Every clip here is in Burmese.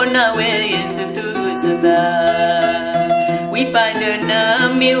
ဖောနာဝဲရဲ့စသူစတာဝိပန္နနာမေဝ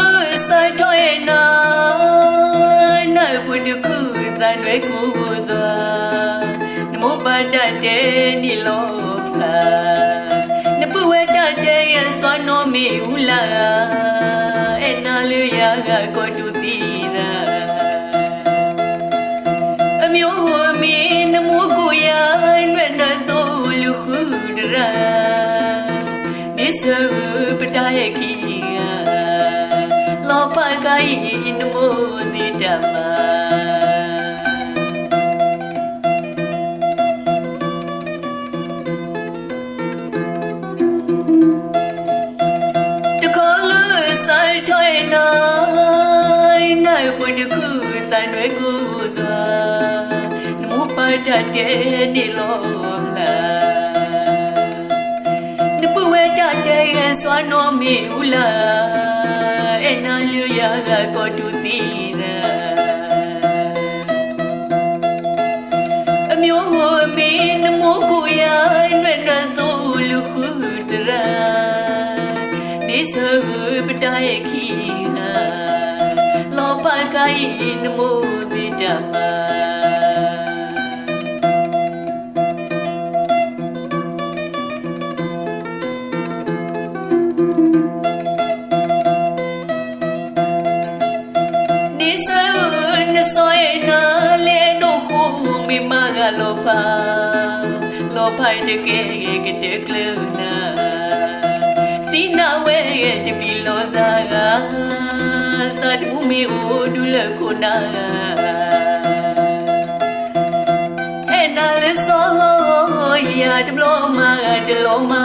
တန်တွေကိုသွားနမောပါတတဲ့နိလောဖာနပဝတတဲ့ရစွာနောမီဟူလာအဲနာလူရကကိုတူတီသာအမျိုးအမီနမိုးကိုရရွက်နေတော့လူခုဒရာဒီစပတရဲ့ခီယာလောဘကိုင်း မောပါတတဲ့နေလောလာနပဝဲတတဲ့ရဲ့စွာနောမီဦးလာအဲနာလူရကကိုတူတီနာအမျိုးဟိုအမီနမိုးကိုရရွက်နှံသို့လူခုတရာနေဆူပတရဲ့ခီနာလောဘကို ပါလောဖိုင်တကယ်ကတဲ့ကလနာဒီနာဝဲရဲ့တပီလောသာကသာတူမီဦးဒူလခုနာအဲနာလေဆိုရာတဘလောမာတလုံးမာ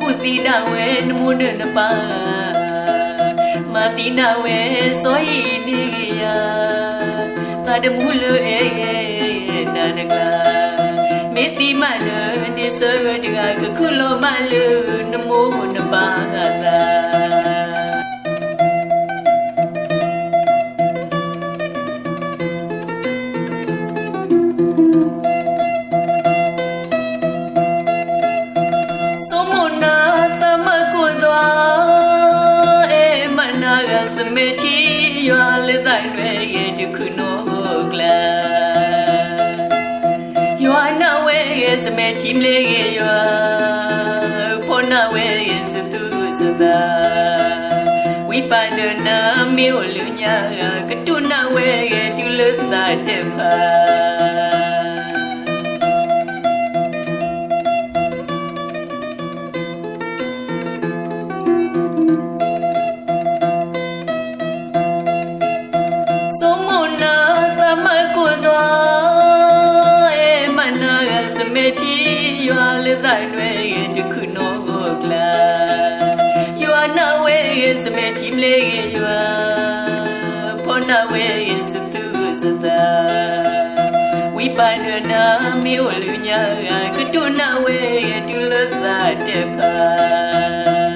ကုသီနာဝဲနမှုနနပါမာတိနာဝဲစောဤနေရတာတမှုလူအေ နာနကလာမေတိမနနေစောတကကခုလောမလူနမောနပါကလာစုံမနာသမကုသောအေမနာကစမေချီရွာလေတိုင်းတွေရဲ့တခုနော နနာမေဝလူညာကတုနာဝဲရဲ့ဒုလသတဲ့ဖာစုံမနာသမကုသောအေမ နာရစမေတီရွာလေတိုင်းတွေတခုနောကလာရွာနာဝ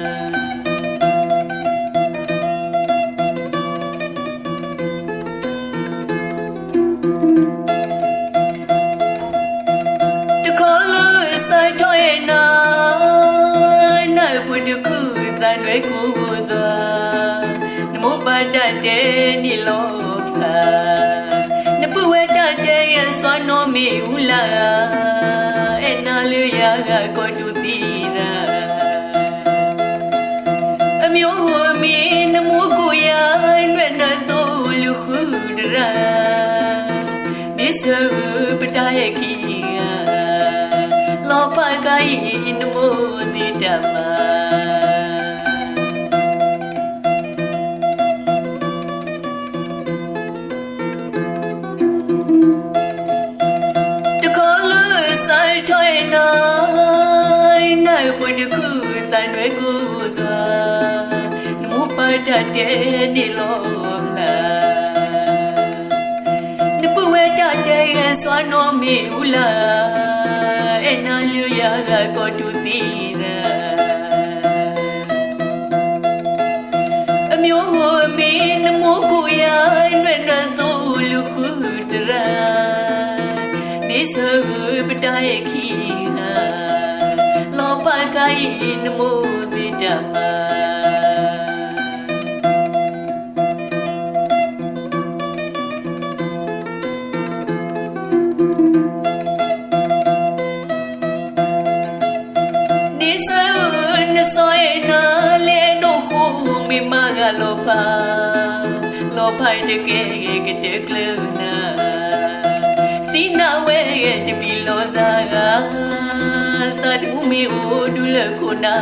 ဲစမေတီမလေး မေဝလူညာကတုနာဝဲဒုလသတဲ့ဖာတခေါ်လို့ဆိုင်ထွေးနာနိုင်ဝတခုတန်တွေကိုသွားနမောပါတတဲ့နိလောဖာနပဝဲတတဲ့ရစွာနောမေဥလာအဲနာလူရာကကိုတူတီသာအမျိုးအမင်းနမိုးကိုရရွက်နတော်လူခုဒရာဒီစပတရဲ့ခီယာလောဖကိုင်းနမိုးတိတမ တတ်တဲ့နေလို့လာနပဝဲတတ်တဲ့စွာနောမေဦးလာအဲနာလူရကကိုတူတီသာအမျိုးအမင်းနမိုးကိုရရွက်ရသောလူခုတရာနေဆူပတရဲ့ခီနာလောပကိုင်းနမိုတိတမ ကလောပလောပိုင်တကယ်ကတဲ့ကလနာတိနာဝဲရဲ့တပီလောသာကသတ်မှုမီဟိုဒူလခုနာ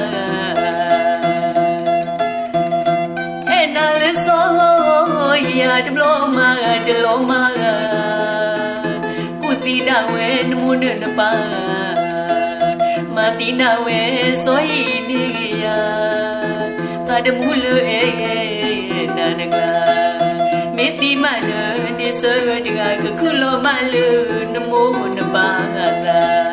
အဲနာလဆောရာတဘလောမာတလောမာကုတိနာဝဲနမှုနနပါမတိနာဝဲစောဤ နေယာသတ်မှုလေနာနကမေတိမနနေစောတကကခုလောမလူနမောနပါငါသာ